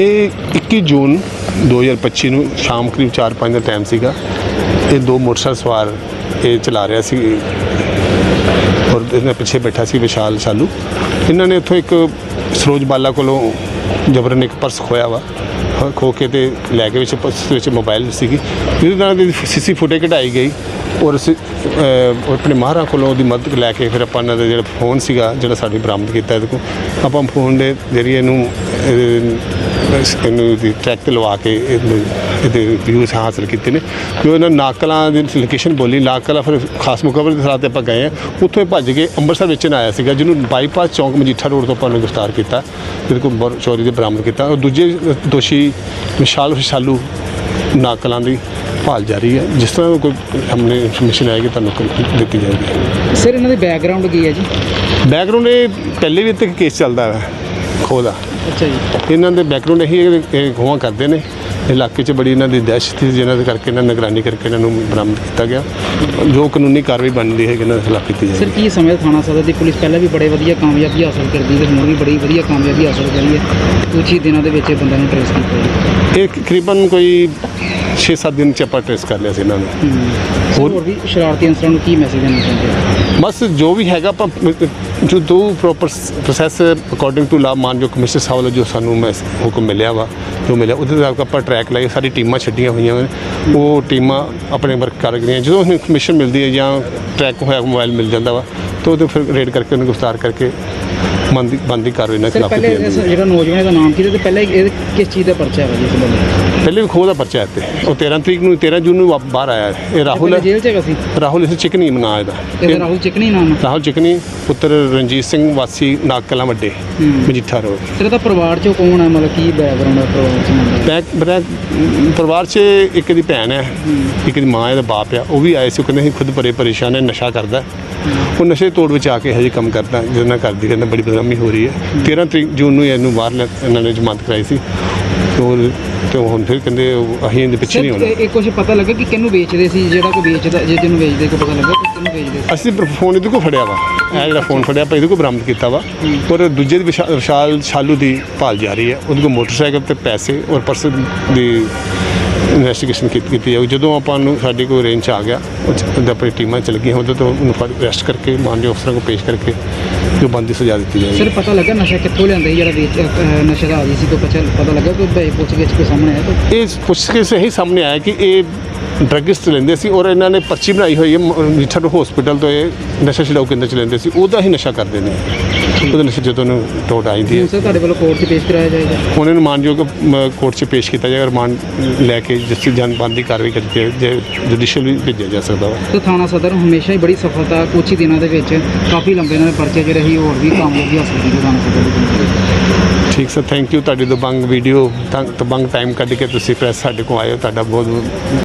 ਇਹ 21 ਜੂਨ 2025 ਨੂੰ ਸ਼ਾਮ ਕਰੀਬ 4-5 ਦਾ ਟਾਈਮ ਸੀਗਾ, ਇਹ ਦੋ ਮੋਟਰਸਾਈਕਲ ਸਵਾਰ ਇਹ ਚਲਾ ਰਿਹਾ ਸੀ। ਔਰ ਇਹਨਾਂ ਪਿੱਛੇ ਬੈਠਾ ਸੀ ਵਿਸ਼ਾਲ ਸ਼ਾਲੂ। ਇਹਨਾਂ ਨੇ ਇੱਥੋਂ ਇੱਕ ਸਰੋਜ ਬਾਲਾ ਕੋਲੋਂ ਜਬਰਨ ਇੱਕ ਪਰਸ ਖੋਇਆ ਵਾ। ਖੋ ਕੇ ਤੇ ਲੈ ਕੇ ਵਿੱਚ ਪਰਸ ਵਿੱਚ ਮੋਬਾਈਲ ਸੀਗੀ। ਜਿਹਦੇ ਨਾਲ ਦੀ ਸੀਸੀ ਫੁਟੇਜ ਕਢਾਈ ਗਈ ਔਰ ਆਪਣੇ ਮਾਹਰਾਂ ਕੋਲੋਂ ਉਹਦੀ ਮਦਦ ਲੈ ਕੇ ਫਿਰ ਆਪਾਂ ਇਹਨਾਂ ਦਾ ਜਿਹੜਾ ਫੋਨ ਸੀਗਾ, ਜਿਹੜਾ ਸਾਡੀ ਬਰਾਮਦ ਕੀਤਾ ਇਹਦੇ ਕੋਲ, ਆਪਾਂ ਫੋਨ ਦੇ ਜ਼ਰੀਏ ਇਹਨੂੰ ਇਹਨੂੰ ਟਰੈਕ ਤੇ ਲਵਾ ਕੇ ਇਹਨੂੰ- ਵਿਊਜ਼ ਹਾਸਲ ਕੀਤੇ ਨੇ। ਜੋ ਇਹਨਾਂ ਨਾਕਲਾਂ ਦੀ ਲੋਕੇਸ਼ਨ ਬੋਲੀ ਨਾਕਲਾ ਫਿਰ ਖਾਸ ਮੁਕਬਰ ਦੇ ਸਾਥ ਤੇ ਆਪਾਂ ਗਏ ਆ ਉੱਥੋਂ ਭੱਜ ਕੇ ਅੰਮ੍ਰਿਤਸਰ ਵੇਚਣ ਆਇਆ ਸੀਗਾ ਜਿਹਨੂੰ ਬਾਈਪਾਸ ਚੌਂਕ ਮਜੀਠਾ ਰੋਡ ਤੋਂ ਆਪਾਂ ਨੂੰ ਗ੍ਰਿਫਤਾਰ ਕੀਤਾ। ਜਿਹਦੇ ਕੋਲ ਬਰ- ਚੋਰੀ ਦੇ ਬਰਾਮਦ ਕੀਤਾ। ਔਰ ਦੂਜੇ ਦੋਸ਼ੀ ਵਿਸ਼ਾਲ ਵਿਸ਼ਾਲੂ ਨਾਕਲਾਂ ਦੀ ਭਾਲ ਜਾਰੀ ਹੈ। ਜਿਸ ਤਰ੍ਹਾਂ ਕੋਈ ਹਮਨੇ ਇਨਫੋਰਮੇਸ਼ਨ ਆਏਗੀ ਤੁਹਾਨੂੰ ਦਿੱਤੀ ਜਾਏਗੀ। ਸਰ ਇਹਨਾਂ ਦੇ ਬੈਕਗ੍ਰਾਉਂਡ ਕੀ ਹੈ ਜੀ? ਬੈਕਗ੍ਰਾਉਂਡ ਇਹ ਪਹਿਲੇ ਵੀ ਇੱਥੇ ਕੇਸ ਚੱਲਦਾ ਹੈ ਖੋਹ ਦਾ। ਅੱਛਾ ਜੀ। ਇਹਨਾਂ ਦੇ ਬੈਕਗ੍ਰਾਉਂਡ ਇਹੀ ਹੈ ਕਿ ਇਹ ਗੋਆ ਕਰਦੇ ਨੇ। ਇਲਾਕੇ 'ਚ ਬੜੀ ਇਹਨਾਂ ਦੀ ਦਹਿਸ਼ਤ ਸੀ ਜਿਹਨਾਂ ਦੇ ਕਰਕੇ ਇਹਨਾਂ ਨਿਗਰਾਨੀ ਕਰਕੇ ਇਹਨਾਂ ਨੂੰ ਬਰਾਮਦ ਕੀਤਾ ਗਿਆ। ਜੋ ਕਾਨੂੰਨੀ ਕਾਰਵਾਈ ਬਣਦੀ ਹੈ ਇਹਨਾਂ ਦੇ ਖਿਲਾਫ ਕੀਤੀ ਸਰ ਜਾਏਗੀ ਕੀ ਸਮੇਂ ਥਾਣਾ ਸਦਰ ਦੀ ਪੁਲਿਸ ਪਹਿਲਾਂ ਵੀ ਬੜੇ ਵਧੀਆ ਕਾਮਯਾਬੀ ਹਾਸਲ ਕਰਦੀ ਤੇ ਹੁਣ ਵੀ ਬੜੀ ਵਧੀਆ ਕਾਮਯਾਬੀ ਹਾਸਲ ਕਰੀ ਹੈ? ਕੁਝ ਹੀ ਦਿਨਾਂ ਦੇ ਵਿੱਚ ਇਹ ਬੰਦਾ ਨੂੰ ਟ੍ਰੇਸ ਕੀਤਾ ਇਹ ਤਕਰੀਬਨ ਕੋਈ 6-7 ਦਿਨ 'ਚ ਆਪਾਂ ਟ੍ਰੇਸ ਕਰ ਲਿਆ ਸੀ ਇਹਨਾਂ ਨੂੰ। ਸਰ ਹੋਰ ਵੀ ਸ਼ਰਾਰਤੀ ਅਨਸਰਾਂ ਨੂੰ ਕੀ ਮੈਸੇਜ ਦੇਣਾ ਚਾਹੁੰਦੇ ਹੋ? ਬਸ ਜੋ ਵੀ ਹੈਗਾ ਆਪਾਂ ਜੋ ਦੋ proper process according to law ਮਾਨਯੋਗ ਕਮਿਸ਼ਨਰ ਸਾਹਿਬ ਵੱਲੋਂ ਜੋ ਸਾਨੂੰ ਮੈਸ ਹੁਕਮ ਮਿਲਿਆ ਵਾ ਜੋ ਮਿਲਿਆ ਉਹਦੇ ਤਹਿਤ ਆਪਾਂ ਟਰੈਕ ਲਾਈ ਸਾਡੀ ਟੀਮਾਂ ਛੱਡੀਆਂ ਹੋਈਆਂ ਨੇ। ਉਹ ਟੀਮਾਂ ਆਪਣੇ ਵਰਕ ਕਰ ਰਹੀਆਂ ਜਦੋਂ ਇਨਫੋਰਮੇਸ਼ਨ ਮਿਲਦੀ ਹੈ ਜਾਂ ਟਰੈਕ ਹੋਇਆ ਮੋਬਾਈਲ ਮਿਲ ਜਾਂਦਾ ਵਾ ਤਾਂ ਉਹਦੇ ਫਿਰ ਰੇਡ ਕਰਕੇ ਉਹਨੂੰ ਗ੍ਰਿਫਤਾਰ ਕਰਕੇ ਬੰਦੀ ਬੰਦੀ ਕਾਰਵਾਈ ਨਾਲ ਸਰ ਖਿਲਾਫ ਕੀਤੀ ਜਾਂਦੀ ਹੈ। ਜਿਹੜਾ ਨੌਜਵਾਨ ਦਾ ਨਾਮ ਕੀ ਤੇ ਪਹਿਲੇ ਇਹ ਕਿਸ ਚੀਜ਼ ਦਾ ਪਰਚਾ ਹੈ ਜੀ ਇਸ ਬੰਦੇ ਪਹਿਲੇ ਵੀ ਖੋਹ ਦਾ ਪਰਚਾ ਹੈ ਤੇ ਉਹ 13 ਤਰੀਕ ਨੂੰ 13 ਜੂਨ ਨੂੰ ਵਾ- ਬਾਹਰ ਆਇਆ ਹੈ। ਇਹ ਰਾਹੁਲ ਹੈ। ਜੇਲ੍ਹ 'ਚ ਹੈਗਾ ਸੀ? ਰਾਹੁਲ ਇਸ ਚਿਕਨੀ ਨਾਂ ਇਹਦਾ। ਇਹਦਾ ਰਾਹੁਲ ਚਿਕਨੀ ਨਾਮ ਹੈ ਰਾਹੁਲ ਚਿਕਨੀ ਪੁੱਤਰ ਰਣਜੀਤ ਸਿੰਘ ਵਾਸੀ ਨਾਗਕਲਾਂ ਵੱਡੇ ਹੂੰ। ਮਜੀਠਾ ਰੋਡ। ਸਰ ਇਹਦਾ ਪਰਿਵਾਰ 'ਚੋਂ ਕੌਣ ਹੈ ਮਤਲਬ ਕੀ ਬੈਕਗ੍ਰਾਉਂਡ ਹੈ ਪਰਿਵਾਰ 'ਚ ਮੁੰਡੇ ਦਾ? ਬੈਕ ਬੈਕ ਪਰਿਵਾਰ 'ਚ ਇੱਕ ਦੀ ਭੈਣ ਹੈ ਇੱਕ ਦੀ ਮਾਂ ਹੈ ਤੇ ਬਾਪ ਆ। ਉਹ ਵੀ ਆਏ ਸੀ ਉਹ ਕਹਿੰਦੇ ਅਸੀਂ ਖੁਦ ਪਰੇ ਪਰੇਸ਼ਾਨ ਹੈ ਨਸ਼ਾ ਕਰਦਾ ਉਹ ਨਸ਼ੇ ਤੋੜ ਵਿੱਚ ਆ ਕੇ ਹਜੇ ਕੰਮ ਕਰਦਾ ਜਿਹਦੇ ਨਾਲ ਕਰਦੀ ਕਹਿੰਦਾ ਬੜੀ ਬਦਨਾਮੀ ਹੋ ਰਹੀ ਹੈ। 13 ਤਰੀਕ ਜੂਨ ਨੂੰ ਇਹਨੂੰ ਬਾਹਰ ਲੈ- ਇਹਨਾਂ ਨੇ ਜ਼ਮਾਨਤ ਕਰਾਈ ਸੀ। ਤੇ ਉਹ ਤੇ ਹੁਣ ਫਿਰ ਕਹਿੰਦੇ ਉਹ ਅਸੀਂ ਇਹਦੇ ਪਿੱਛੇ ਨਹੀਂ ਸਰ ਹੋਣਾ। ਇਹ ਕੁਝ ਪਤਾ ਲੱਗਾ ਕਿ ਕਿਹਨੂੰ ਵੇਚਦੇ ਸੀ ਜਿਹੜਾ ਕੋਈ ਵੇਚਦਾ ਜੇ ਜਿਹਨੂੰ ਵੇਚਦੇ ਕੋ ਪਤਾ ਲੱਗਾ ਕਿ ਕਿਹਨੂੰ ਵੇਚਦੇ ਸੀ? ਅਸੀਂ ਫੋਨ ਇਹਦੇ ਕੋਲ ਫੜਿਆ ਵਾ। ਇਹ ਜਿਹੜਾ ਫੋਨ ਫੜਿਆ ਆਪਾਂ ਇਹਦੇ ਕੋਲ ਬਰਾਮਦ ਕੀਤਾ ਵਾ। ਔਰ ਦੂਜੇ ਦੀ ਵਿਸ਼ਾ- ਵਿਸ਼ਾਲ ਸ਼ਾਲੂ ਦੀ ਭਾਲ ਜਾਰੀ ਹੈ। ਉਹਦੇ ਕੋਲ ਮੋਟਰਸਾਈਕਲ ਤੇ ਪੈਸੇ ਔਰ ਪਰਸ ਦੀ ਇਨਵੈਸਟੀਗੇਸ਼ਨ ਕੀਤੀ ਜਾਊ। ਜਦੋਂ ਆਪਾਂ ਨੂੰ ਸਾਡੇ ਕੋਲ ਰੇਂਜ ਆ ਗਿਆ ਉਹਦੇ ਆਪਣੀ ਟੀਮਾਂ ਚਲ ਗਈਆਂ ਉਹਦੇ ਤੋਂ ਉਹਨੂੰ ਅਰੈਸਟ ਕਰਕੇ ਮਾਨਯੋਗ ਅਫਸਰਾਂ ਕੋਲ ਪੇਸ਼ ਕਰਕੇ ਜੋ ਬੰਦੀ ਸਜ਼ਾ ਦਿੱਤੀ ਜਾਏਗੀ। ਸਰ ਪਤਾ ਲੱਗਾ ਨਸ਼ਾ ਕਿੱਥੋਂ ਲਿਆਂਦਾ ਸੀ? ਜਿਹੜਾ ਵੇਚ ਨਸ਼ੇ ਦਾ ਆਦੀ ਸੀ ਕੋਈ ਪਤਾ ਲੱਗਾ ਕੋਈ ਪੁੱਛ ਗਿੱਛ ਕੋਈ ਸਾਹਮਣੇ ਆਇਆ ਇਹ ਪੁੱਛ ਕੇ ਇਹੀ ਸਾਹਮਣੇ ਆਇਆ ਕਿ ਇਹ ਡਰੱਗਿਸਟ ਲੈਂਦੇ ਸੀ ਔਰ ਇਹਨਾਂ ਨੇ ਪਰਚੀ ਬਣਾਈ ਹੋਈ ਹੈ ਮਿੱਠਾ ਹਸਪੀਟਲ ਤੋਂ ਇਹ ਨਸ਼ਾ ਛਡਾਊ ਕੇਂਦਰ ਚ ਲੈਂਦੇ ਸੀ ਉਹਦਾ ਹੀ ਨਸ਼ਾ ਕਰਦੇ ਨੇ ਉਹਦੇ ਨਸ਼ੇ ਜਦੋਂ ਨੂੰ ਟੋਟ ਆਈਂਦੀ ਹੈ ਹੁਣ ਸਰ ਤੁਹਾਡੇ ਵੱਲੋਂ ਕੋਰਟ 'ਚ ਪੇਸ਼ ਕਰਾਇਆ ਜਾਏਗਾ ਹੁਣ ਇਹਨੂੰ ਮਾਨਯੋਗ ਕੋਰਟ 'ਚ ਪੇਸ਼ ਕੀਤਾ ਜਾਏਗਾ ਰਿਮਾਂਡ ਲੈ ਕੇ ਜਿਸ ਦੀ ਜਨਬੰਦੀ ਕਾਰਵਾਈ ਕਰਕੇ ਜੇ ਜੁਡੀਸ਼ੀਅਲ ਵੀ ਭੇਜਿਆ ਜਾ ਸਕਦਾ ਵਾ ਤੇ ਥਾਣਾ ਸਦਰ ਹਮੇਸ਼ਾ ਹੀ ਬੜੀ ਸਫਲਤਾ ਕੁਛ ਹੀ ਦਿਨਾਂ ਦੇ ਵਿੱਚ ਕਾਫੀ ਲੰਬੇ ਦੇ ਪਰਚੇ ਜਿਹੜੇ ਸੀ ਹੋਰ ਵੀ ਕਾਮਯਾਬੀ ਹਾਸਲ ਕੀਤੀ ਥਾਣਾ ਸਦਰ ਦੇ। ਠੀਕ ਸਰ ਥੈਂਕ ਯੂ ਤੁਹਾਡੀ ਦਬੰਗ ਵੀਡੀਓ ਦਬੰਗ ਟਾਈਮ ਕੱਢ ਕੇ ਤੁਸੀਂ ਪ੍ਰੈਸ ਸਾਡੇ ਕੋਲ ਆਏ ਹੋ ਤੁਹਾਡਾ ਬਹੁਤ